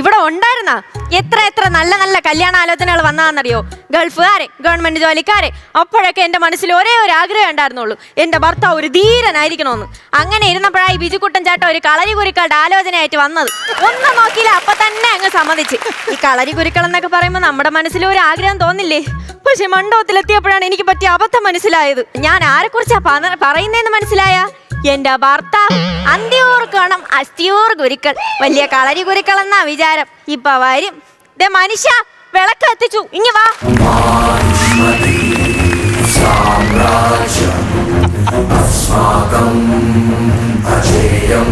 ഇവിടെ ഉണ്ടായിരുന്ന? എത്ര എത്ര നല്ല നല്ല കല്യാണാലോചനകൾ വന്നതാണെന്നറിയോ? ഗൾഫുകാരെ ഗവൺമെന്റ് ജോലിക്കാരെ അപ്പോഴൊക്കെ എന്റെ മനസ്സിൽ ഒരേ ഒരു ആഗ്രഹം ഉണ്ടായിരുന്നുള്ളൂ. എന്റെ ഭർത്താവ് ഒരു ധീരനായിരിക്കണമെന്ന്. അങ്ങനെ ഇരുന്നപ്പോഴായി ബിജുക്കുട്ടൻ ചേട്ടൻ ഒരു കളരി കുരുക്കളുടെ ആലോചനയായിട്ട് വന്നത്. ഒന്നും നോക്കിയില്ല അപ്പൊ തന്നെ അങ്ങ് സമ്മതിച്ച്. ഈ കളരി കുരുക്കൾ എന്നൊക്കെ പറയുമ്പോൾ നമ്മുടെ മനസ്സിൽ ഒരു ആഗ്രഹം തോന്നില്ലേ? പക്ഷെ മണ്ഡപത്തിലെത്തിയപ്പോഴാണ് എനിക്ക് പറ്റിയ അബദ്ധം മനസ്സിലായത്. ഞാൻ ആരെക്കുറിച്ചാ പറയുന്നതെന്ന് മനസ്സിലായ? എന്റെ ഭർത്താവ് അന്ത്യൂർ അസ്ഥിയോർ ഗുരുക്കൾ വലിയ കളരി ഗുരുക്കൾ എന്നാ വിചാരം. ഇപ്പൊ വരും. ദേ മനുഷ്യ വിളക്ക് എത്തിച്ചു ഇങ്ങ വാ. നിങ്ങൾ വിചാരിക്കും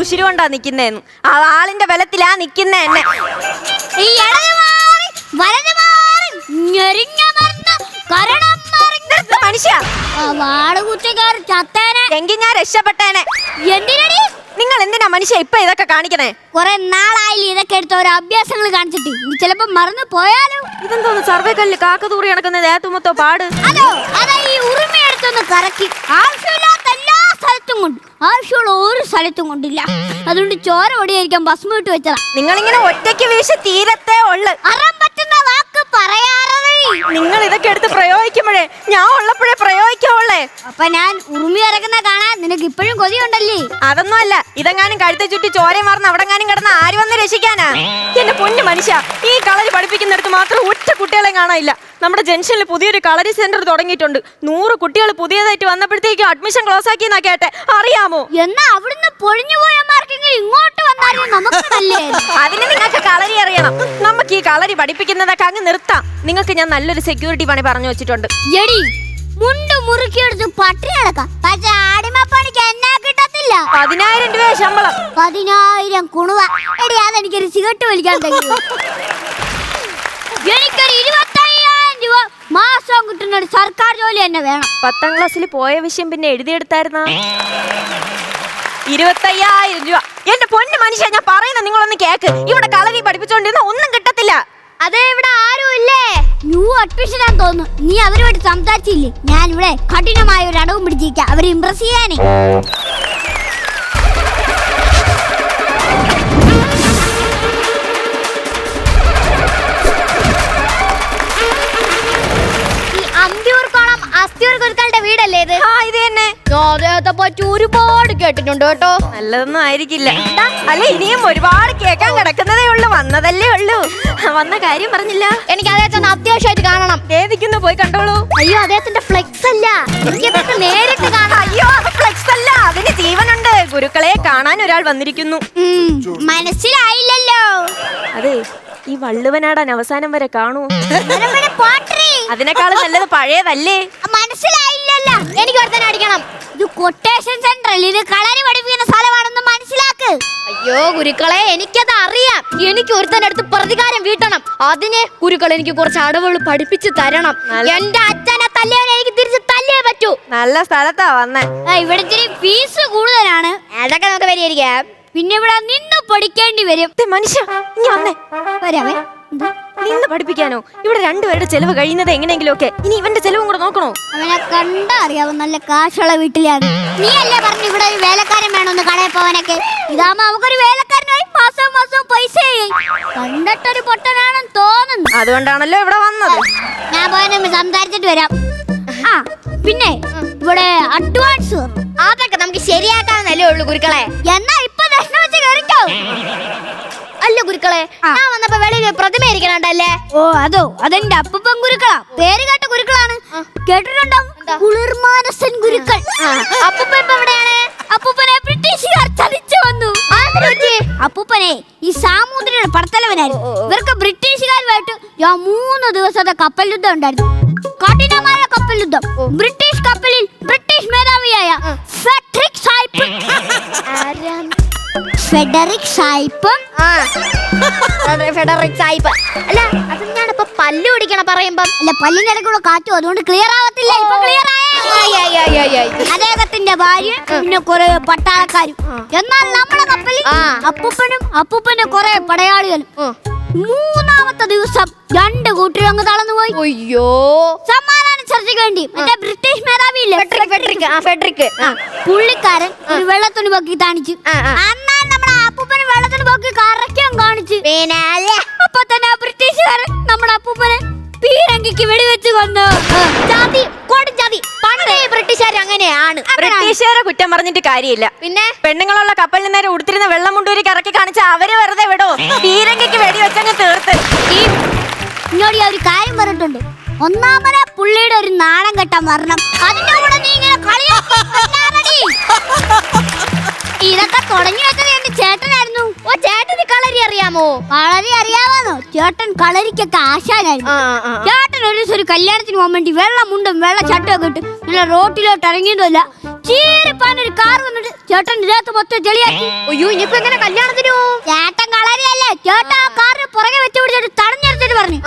ഉശിരി കൊണ്ടാ നിക്കുന്നേന്ന്. ആ ആളിന്റെ ബലത്തിലാ നിക്കുന്നേ എന്നെ. ഈ ഇടത് മാറി, വലത് മാറി, ഞെരിഞ്ഞമർന്ന് കരണം മറിഞ്ഞ്. നിർത്ത് മനുഷ്യ. ആ വാട് കുത്തിക്കാരി ചത്തേനെ. എങ്കിൽ ഞാൻ രക്ഷപ്പെട്ടേനെ. എന്തിനടി? നിങ്ങൾ എന്തിനാ മനുഷ്യ ഇപ്പൊ ഇതൊക്കെ കാണിക്കണേ? കുറെ നാളായില്ല ഇതൊക്കെ എടുത്ത ഒരു അഭ്യാസങ്ങൾ കാണിച്ചിട്ട്. ഇനി ചിലപ്പോ മറന്നു പോയാലോ. ഇതെന്തോന്ന് സർവേക്കല്ല് കാക്കതൂറി നടക്കുന്ന ദേഹത്തുമൊത്തോ പാട്? അതോ അതാ ഈ ഉറുമയെടുത്തൊന്ന് കറക്കി. ആവശ്യമില്ലാത്ത എല്ലാ സ്ഥലത്തും കൊണ്ട്. ആവശ്യമുള്ള ഒരു സ്ഥലത്തും കൊണ്ടില്ല. അതുകൊണ്ട് ചോര ഒടിയായിരിക്കാൻ ഭസ്മ ഇട്ട് വെച്ചതാ. നിങ്ങളിങ്ങനെ ഒറ്റയ്ക്ക് വീശി തീരത്തേ ഉള്ളു. അറാൻ പറ്റുന്ന വാക്ക് പറയാറേ നിങ്ങൾ ഇതൊക്കെ എടുത്ത് പ്രയോഗിക്കുമ്പോഴേ ഞാൻ ഉള്ളപ്പോഴേ പ്രയോഗിക്കാവുള്ളേ. അപ്പൊ ഞാൻ ഉറുമി ഇറക്കുന്ന കാണാൻ നിനക്ക് ഇപ്പോഴും കൊതിയുണ്ടല്ലേ? അതൊന്നും അല്ല ഇതെങ്ങാനും കഴുത്തെ ചുറ്റി ചോരയും മാറുന്ന അവിടെങ്ങാനും കിടന്ന ആര് വന്ന് രക്ഷിക്കാനാ? എന്റെ പൊന്നു മനുഷ്യ ഈ കളരി പഠിപ്പിക്കുന്നിടത്ത് മാത്രം ഒറ്റ കുട്ടികളെ കാണാനില്ല. നമ്മുടെ ജംഗ്ഷനിൽ പുതിയൊരു കളരി സെന്റർ തുടങ്ങിയിട്ടുണ്ട്. നൂറ് കുട്ടികൾ പുതിയതായിട്ട് വന്നപ്പോഴത്തേക്കും അഡ്മിഷൻ ക്ലോസ് ആക്കി എന്നാ കേട്ടെ. അറിയാമോ? എന്നാ അവിടുന്ന് പൊളിഞ്ഞു പോയമാർക്കെങ്കിലും ഇങ്ങോട്ട് വന്നാലും അതിന് നിങ്ങൾക്ക് കളരി അറിയണം. നമുക്ക് ഈ കളരി പഠിപ്പിക്കുന്നതൊക്കെ അങ്ങ് നിർത്താം. നിങ്ങൾക്ക് ഞാൻ നല്ലൊരു സെക്യൂരിറ്റി പണി പറഞ്ഞു വെച്ചിട്ടുണ്ട്. എടി മുണ്ട് മുറുക്കിയെടുത്ത് പട്ടിണി കിടക്കാം. പക്ഷെ ആടിമപ്പണിക്ക് എന്നാ കിട്ടത്തില്ല. പതിനായിരം രൂപ ശമ്പളം. പതിനായിരം കുണുവ. എടി അതെനിക്കൊരു സിഗരറ്റ് വലിക്കാൻ തരുമോ? എനിക്കൊരു ഇരുപത്തയ്യായിരം രൂപ മാസം കിട്ടുന്ന ഒരു സർക്കാർ ജോലി തന്നെ വേണം. പത്താം ക്ലാസ്സിൽ പോയ വിഷയം പിന്നെ എഴുതിയെടുത്തായിരുന്ന? ഇരുപത്തയ്യായിരം രൂപ. എന്റെ പൊന്നു മനുഷ്യ ഞാൻ പറയുന്ന നിങ്ങളൊന്ന് കേക്ക്. ഇവിടെ കളരി പഠിപ്പിച്ചോണ്ടിരുന്ന ഒന്നും കിട്ടത്തില്ല. അതേ ഇവിടെ ആരും ഇല്ലേ? ന്യൂ അഡ്മിഷൻ തോന്നുന്നു. നീ അവരുമായിട്ട് സംസാരിച്ചില്ലേ? ഞാൻ ഇവിടെ കഠിനമായ ഒരു അടവും പിടിച്ചിരിക്കാം. അവരെ ഇംപ്രസ് ചെയ്യാനേ. അന്ത്യൂർക്കോണം അസ്ഥിയൂർ ഗുരുക്കളുടെ വീടല്ലേ ഇത്? ആ ഇത് തന്നെ. ഒരുപാട് കേട്ടിട്ടുണ്ട് കേട്ടോ. നല്ലതൊന്നും ആയിരിക്കില്ല. അല്ല ഇനിയും ഒരുപാട് കേൾക്കാൻ കിടക്കുന്നതേ ഉള്ളൂ വന്നതല്ലേ ഉള്ളൂ. വന്ന കാര്യം പറഞ്ഞില്ല. എനിക്ക് അദ്ദേഹത്തെ ഒന്ന് അത്യാവശ്യമായിട്ട് കാണണം. ഏതിക്കുന്നു പോയി കണ്ടോളൂ. അയ്യോ അദ്ദേഹത്തിന്റെ ഫ്ലെക്സ് അല്ല. എനിക്ക് നേരിട്ട് കാണാം. അയ്യോ അത് ഫ്ലെക്സ് അല്ല. അതിന് ജീവനുണ്ട്. ഗുരുക്കളെ കാണാൻ ഒരാൾ വന്നിരിക്കുന്നു. മനസ്സിലായില്ലല്ലോ. അതെ ഈ വള്ളുവനാടാൻ അവസാനം വരെ കാണൂ. അതിനേക്കാളും നല്ലത് പഴയതല്ലേ? മനസ്സിലായില്ലല്ലോ എനിക്ക് ഒരുത്തനെ അടിക്കണം. ഇത് കൊട്ടേഷൻ സെന്റർ അല്ലേ? ഇത് കളരി പഠിപ്പിക്കുന്ന സ്ഥലമാണെന്ന് മനസ്സിലാക്ക്. അയ്യോ ഗുരുക്കളെ എനിക്കത് അറിയാം. എനിക്ക് അടുത്ത് പ്രതികാരം വീട്ടണം. അതിന് ഗുരുക്കൾ എനിക്ക് കുറച്ച് അടവുകൾ പഠിപ്പിച്ചു തരണം. എന്റെ അച്ഛനെ തല്ലിയവനെ എനിക്ക് തിരിച്ച് തല്ലിയേ പറ്റൂ. നല്ല സ്ഥലത്താ വന്നേ. ഇവിടെ ഇത്തിരി ഫീസ് കൂടുതലാണ്. അതൊക്കെ നമുക്ക് പരിഹരിക്കാം. പിന്നെ ഇവിടെ നിന്ന് പഠിക്കേണ്ടി വരും. മനുഷ്യ വരാമേ എന്താ? നിന്ന് പഠിപ്പിക്കാനോ? ഇവിടെ രണ്ടുപേരുടെ ചെലവ് കഴിയുന്നത് എങ്ങനെയെങ്കിലും ഒക്കെ ഇനി ഇവന്റെ ചെലവും കൂടെ നോക്കണോ? അവനെ കണ്ടാ അറിയാവും നല്ല കാശുള്ള വീട്ടിലാണ്. നീ അല്ലേ പറഞ്ഞു ഇവിടെ ഒരു വേലക്കാരൻ വേണമെന്ന് കടയിൽ പോവാനൊക്കെ? ഇതാമ നമുക്കൊരു വേലക്കാരനായി മാസം മാസം പൈസ കണ്ടിട്ടൊരു പൊട്ടനാണെന്ന് തോന്നുന്നു. അതുകൊണ്ടാണല്ലോ ഇവിടെ വന്നത്. ഞാൻ പോയി സംസാരിച്ചിട്ട് വരാം. ആ പിന്നെ ഇവിടെ അഡ്വാൻസ് അതൊക്കെ നമുക്ക് ശരിയാക്കാന്നല്ലേ ഉള്ളൂ ഗുരുക്കളെ. എന്നാ ഗുരുക്കളെ. ഞാൻ വന്നപ്പോ വെളിയിൽ പ്രതിമയിരിക്കണണ്ടല്ലേ പ്രതിമ ഇരിക്കണുണ്ടല്ലേ? ഓ അതോ അതെന്റെ അപ്പുപ്പൻ ഗുരുക്കളാ. പേര് കേട്ട ഗുരുക്കളാണ്. കേട്ടിട്ടുണ്ടോ? കുളിർമാനസൻ ഗുരുക്കൾ. അപ്പൂപ്പ ഇപ്പൊ എവിടെയാണ്? അപ്പൂപ്പനെ ബ്രിട്ടീഷുകാർ ചതിച്ചു വന്നു. അപ്പൂപ്പനെ ഈ സാമൂതിരിയുടെ പടത്തലവനായിരുന്നു. ഇവർക്ക് ബ്രിട്ടീഷുകാരുമായിട്ട് ഞാൻ മൂന്ന് ദിവസത്തെ കപ്പൽ യുദ്ധം ഉണ്ടായിരുന്നു. കഠിനമായ കപ്പൽ യുദ്ധം. ബ്രിട്ടീഷ് കപ്പലിൽ ബ്രിട്ടീഷ് മേധാവിയായ ഫെഡറിക് സായിപ്പ്. ഫെഡറിക് സായിപ്പും? ഫെഡറിക് സായിപ്പ്. അല്ല അത് ഞാനിപ്പോ പല്ല് പിടിക്കണ പറയുമ്പം അല്ല പല്ലിനിടയ്ക്കുള്ള കാറ്റും അതുകൊണ്ട് ക്ലിയർ ആവത്തില്ല? ഇപ്പൊ ക്ലിയർ. അദ്ദേഹത്തിന്റെ ഭാര്യ പിന്നെ കുറെ പട്ടാളക്കാരും. എന്നാൽ നമ്മുടെ കപ്പലിൽ. അപ്പൂപ്പനും അപ്പൂപ്പന്റെ കുറെ പടയാളികളും മൂന്നാമത്തെ ദിവസം രണ്ട് കൂട്ടരും അങ്ങ് തളർന്നു പോയി. അയ്യോ. സമാധാന ചർച്ചയ്ക്ക് വേണ്ടി മറ്റേ ബ്രിട്ടീഷ് മേധാവി ഇല്ലേ ഫെഡറിക് ഫെഡറിക് ആ ഫെഡറിക് ആ. പുള്ളിക്കാരൻ ഒരു വെള്ളത്തുണി പൊക്കി ആ. അന്നാ പൊക്കി കറക്കാൻ കാണിച്ചു. പിന്നെ അപ്പൊ തന്നെ ബ്രിട്ടീഷുകാരൻ നമ്മുടെ അപ്പൂപ്പനെ പീരങ്കിക്ക് വെടിവെച്ച് കൊന്നു. ജാതി കൊടും ജാതി. പണ്ടേ ബ്രിട്ടീഷുകാർ അങ്ങനെയാണ്. ബ്രിട്ടീഷുകാരെ കുറ്റം പറഞ്ഞിട്ട് കാര്യമില്ല. പിന്നെ? പെണ്ണുങ്ങളുള്ള കപ്പലിന് നേരെ ഉടുത്തിരുന്ന വെള്ളം മുണ്ടൂരി കറക്കി കാണിച്ച അവർ വെറുതെ വിടോ. പീരങ്കിക്ക് വെടി വെച്ചങ്ങ് തീർത്ത്. ഈ ഇന്നോട് ഞാൻ ഒരു കാര്യം പറഞ്ഞിട്ടുണ്ട്. ഒന്നാമത് പുള്ളിയുടെ ഒരു നാണം കെട്ടാൻ മരണം അതിന്റെ കൂടെ നീ ഇങ്ങനെ കളിയാക്കി. ഇതൊക്കെ തുടങ്ങി വെച്ചത് എന്റെ കളരി അറിയാമോ വളരെ അറിയാവാന്നോ ചേട്ടൻ കളരിക്കൊക്കെ ആശാനായിരുന്നു. ചേട്ടൻ ഒരു ദിവസം ഒരു കല്യാണത്തിന് പോകാൻ വേണ്ടി വെള്ള മുണ്ടും വെള്ള ചട്ടയൊക്കെ ഇട്ട് ഇങ്ങനെ റോട്ടിലോട്ട് ഇറങ്ങിയതല്ല ഒരു കാർ വന്നിട്ട് ചേട്ടൻ ഇതിനകത്ത് മൊത്തം ചെളിയാക്കി. അയ്യോ ഇനിയിപ്പോ എങ്ങനെ കല്യാണത്തിന്? ചേട്ടൻ കളരിയല്ലേ. ചേട്ടൻ ആ കാറിന് പുറകെ വെച്ചു പിടിച്ചിട്ട് തടഞ്ഞെടുത്തിട്ട് പറഞ്ഞു.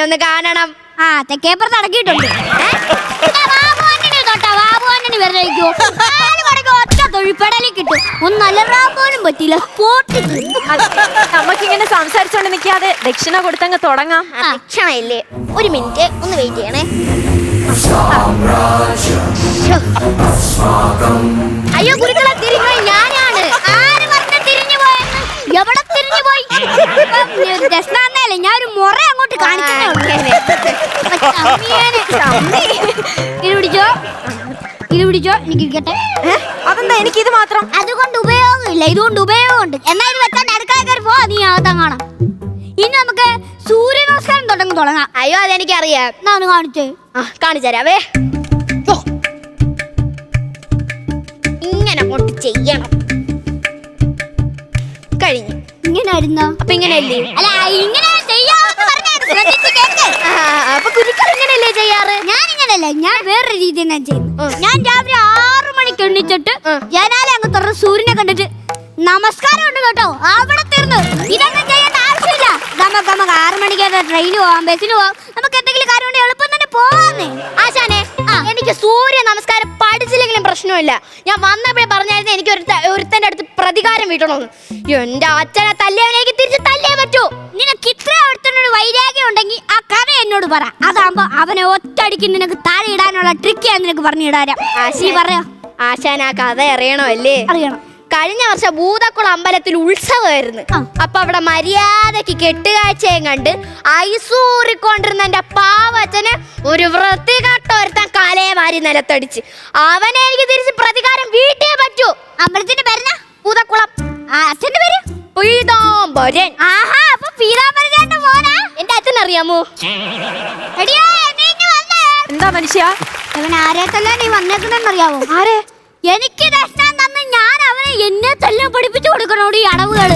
കിട്ടും ഒന്ന് കാണണം. ആ പറ്റില്ല. പൊട്ടിച്ചു നമുക്കിങ്ങനെ സംസാരിച്ചോണ്ട് നിൽക്കാതെ ദക്ഷിണ കൊടുത്തങ്ങ് തുടങ്ങാം. ആ, ദക്ഷിണയില്ലേ? ഒരു മിനിറ്റ് ഒന്ന് വെയിറ്റ് ചെയ്യണേ. അയ്യോ ഗുരുക്കളെ തിരിഞ്ഞു ഞാനാണ്. ആര് പറഞ്ഞ തിരിഞ്ഞു പോയെന്ന് എവിടെ തിരിഞ്ഞു പോയി ഞാൻ ഒരു ഉള്ളൂ. ഇത് പിടിച്ചോ? ഇത് പിടിച്ചോ? എനിക്ക് ഇരിക്കട്ടെ? അതെന്താ? എനിക്കിത് മാത്രം? അതുകൊണ്ട് ഉപയോഗമില്ല. ഇതുകൊണ്ട് ഉപയോഗമുണ്ട്. എന്നാ ഇത് വെച്ചാൽ അടുക്കള കയറി പോ നീ അകത്താൻ കാണാം. ഇനി നമുക്ക് സൂര്യ നമസ്കാരം തുടങ്ങി തുടങ്ങാം. അയ്യോ അതെനിക്കറിയാം. എന്നാ ഒന്ന് കാണിച്ചേ? ആ കാണിച്ചരാവേ ഇങ്ങനെ അങ്ങോട്ട് ചെയ്യണം. കഴിഞ്ഞു. ഇങ്ങനെ ആയിരുന്നോ? അപ്പൊ ഇങ്ങനെയല്ലേ? അല്ല ഇങ്ങനെ ചെയ്യാമെന്ന് പറഞ്ഞായിരുന്നു. ശ്രദ്ധിച്ച് കേൾക്ക്. ആ, അപ്പൊ ഗുരുക്കൾ ഇങ്ങനെയല്ലേ ചെയ്യാറ്? ഞാൻ ഇങ്ങനല്ല ഞാൻ വേറൊരു രീതിയിൽ ഞാൻ ചെയ്യുന്നു. ഞാൻ രാവിലെ ആറു മണിക്ക് എണ്ണിച്ചിട്ട്. ജനാലെ അങ്ങ് തുറന്ന് സൂര്യനെ കണ്ടിട്ട് നമസ്കാരം ഉണ്ട് കേട്ടോ അവിടെ തീർന്നു. ഇതൊന്നും ചെയ്യേണ്ട ആവശ്യമില്ല. നമുക്ക് നമുക്ക് ആറു മണിക്ക് ട്രെയിന് പോവാം ബസ്സിന് പോവാം. നമുക്ക് എന്തെങ്കിലും കാര്യം ഉണ്ടെങ്കിൽ എളുപ്പം തന്നെ പോവാന്നേ. ആശാനെ എനിക്ക് സൂര്യ നമസ്കാരം പഠിച്ചില്ലെങ്കിലും പ്രശ്നമില്ല. ഞാൻ വന്നപ്പോഴേ പറഞ്ഞായിരുന്നു എനിക്ക് ഒരു ഒരുത്തന്റെ അടുത്ത് പ്രതികാരം വീട്ടണമെന്ന്. എന്റെ അച്ഛനെ തല്ലിയവനേക്ക് തിരിച്ച് തല്ലേ പറ്റൂ. നിനക്ക് ഇത്ര അടുത്തൊരു വൈരാഗ്യം ഉണ്ടെങ്കിൽ ആ കഥ എന്നോട് പറ. അതാകുമ്പോ അവനെ ഒറ്റടിക്ക് നിനക്ക് താഴെ ഇടാനുള്ള ട്രിക്ക് ഞാൻ നിനക്ക് പറഞ്ഞു ഇടാരാ. നീ പറയാ? ആശാൻ ആ കഥ അറിയണമല്ലേ അറിയണം. കഴിഞ്ഞ വർഷം ഭൂതക്കുളം അമ്പലത്തിൽ ഉത്സവമായിരുന്നു. അപ്പൊ അവിടെ മര്യാദയ്ക്ക് കെട്ടുകാഴ്ചയും കണ്ട് ഐസൂറിക്കൊണ്ടിരുന്ന എന്റെ പാവച്ചന് ഒരു വൃത്തികെട്ട ഒരുത്തൻ കലയെ വാരി നിലത്തടിച്ച്. അവനെ എനിക്ക് തിരിച്ച് പ്രതികാരം വീട്ടിയേ പറ്റൂ. അമ്പലത്തിന്റെ പേരെന്നാ? ഭൂതക്കുളം. അച്ഛന്റെ പേര്? പീതാംബരൻ. ആഹാ അപ്പൊ പീതാംബരന്റെ മോനാ എന്റെ അച്ഛൻ അറിയാമോ എന്താ മനുഷ്യ? ഇവൻ ആരെ തന്നെ നീ വന്നേക്കുന്നെന്നറിയാവോ ആരെ? എനിക്ക് തന്ന് എന്നെ തല്ലാൻ പഠിപ്പിച്ചു കൊടുക്കണോട് ഈ അടവുകൾ.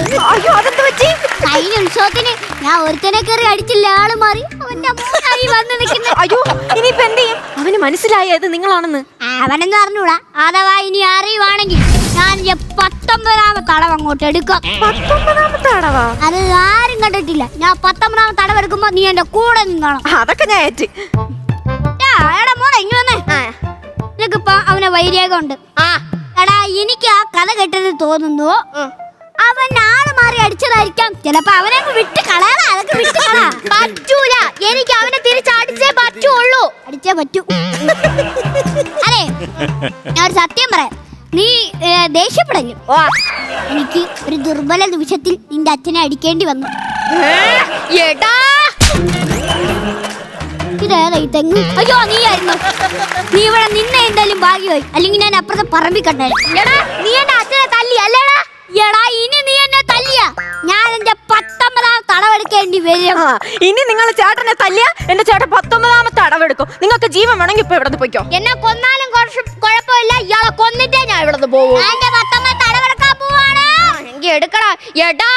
കഴിഞ്ഞ ഉത്സവത്തിന് ഞാൻ ഒരുത്തനെ കയറി അടിച്ചില്ല ആൾ മാറി. അവന്റെ മോനായി വന്ന് നിൽക്കുന്ന. അയ്യോ ഇനിയിപ്പോ എന്ത് ചെയ്യും? അവന് മനസ്സിലായത് നിങ്ങളാണെന്ന്. അവനെന്ന് അറിഞ്ഞൂടാ. അഥവാ ഇനി അറിയുവാണെങ്കിൽ ഞാൻ ഈ പത്തൊമ്പതാമത്തെ അടവ് അങ്ങോട്ട് എടുക്കാം. പത്തൊമ്പതാമത്തെ അടവാ? അത് ആരും കണ്ടിട്ടില്ല. ഞാൻ പത്തൊമ്പതാമത്തെ അടവ് എടുക്കുമ്പോ നീ എന്റെ കൂടെ നിന്നോണം. അതൊക്കെ ഞാൻ ഏറ്റ്. എടാ മോനെ ഇങ്ങ് വന്നേ. ആ. നിനക്കിപ്പോ അവനെ വൈര്യാഗം ഉണ്ട് ആ. എടാ എനിക്ക് ആ കഥ കേട്ടത് തോന്നുന്നു. അവൻ ആൾ മാറി അടിച്ചതായിരിക്കാം. ചിലപ്പോ അവനെ വിട്ട് കളയാ. അതൊക്കെ വിട്ട് കളാ പറ്റൂല. എനിക്ക് അവനെ തിരിച്ചടിച്ചേ പറ്റുള്ളൂ. അടിച്ചേ പറ്റൂ. അതെ ഞാൻ ഒരു സത്യം പറയാം. നീ ഏ, ദേഷ്യപ്പെടല്ലേ എനിക്ക് ഒരു ദുർബല നിമിഷത്തിൽ നിന്റെ അച്ഛനെ അടിക്കേണ്ടി വന്നു. ഏടാ എടാ ഇതേതാ ഈ തെങ്ങ്. അയ്യോ നീ ആയിരുന്നു നീ ഇവിടെ നിന്നെ എന്തായാലും ഭാഗ്യമായി. അല്ലെങ്കിൽ ഞാൻ അപ്പുറത്തെ പറമ്പിൽ കണ്ടേ എടാ നീ എന്റെ അച്ഛനെ തല്ലി അല്ലേടാ? എടാ ഇനി നീ എന്നെ തല്ലിയ? ഞാൻ എന്റെ പത്തൊമ്പതാം തടവെടുക്കേണ്ടി വരും. ഇനി നിങ്ങൾ ചേട്ടനെ തല്ലിയ എന്റെ ചേട്ടൻ പത്തൊമ്പതാമത്തെ അടവെടുക്കും നിങ്ങൾക്ക് ജീവൻ വേണമെങ്കിൽ ഇപ്പൊ ഇവിടെ പോയിക്കോ. എന്നെ കൊന്നാലും കുറച്ച് കുഴപ്പമില്ല. ഇയാളെ കൊന്നിട്ടേ ഞാൻ ഇവിടുന്ന് പോവൂ. ഞാൻ എന്റെ പത്തൊമ്പത് തടവെടുക്കാൻ പോവാണ്. എങ്കി എടുക്കടാ. എടാ.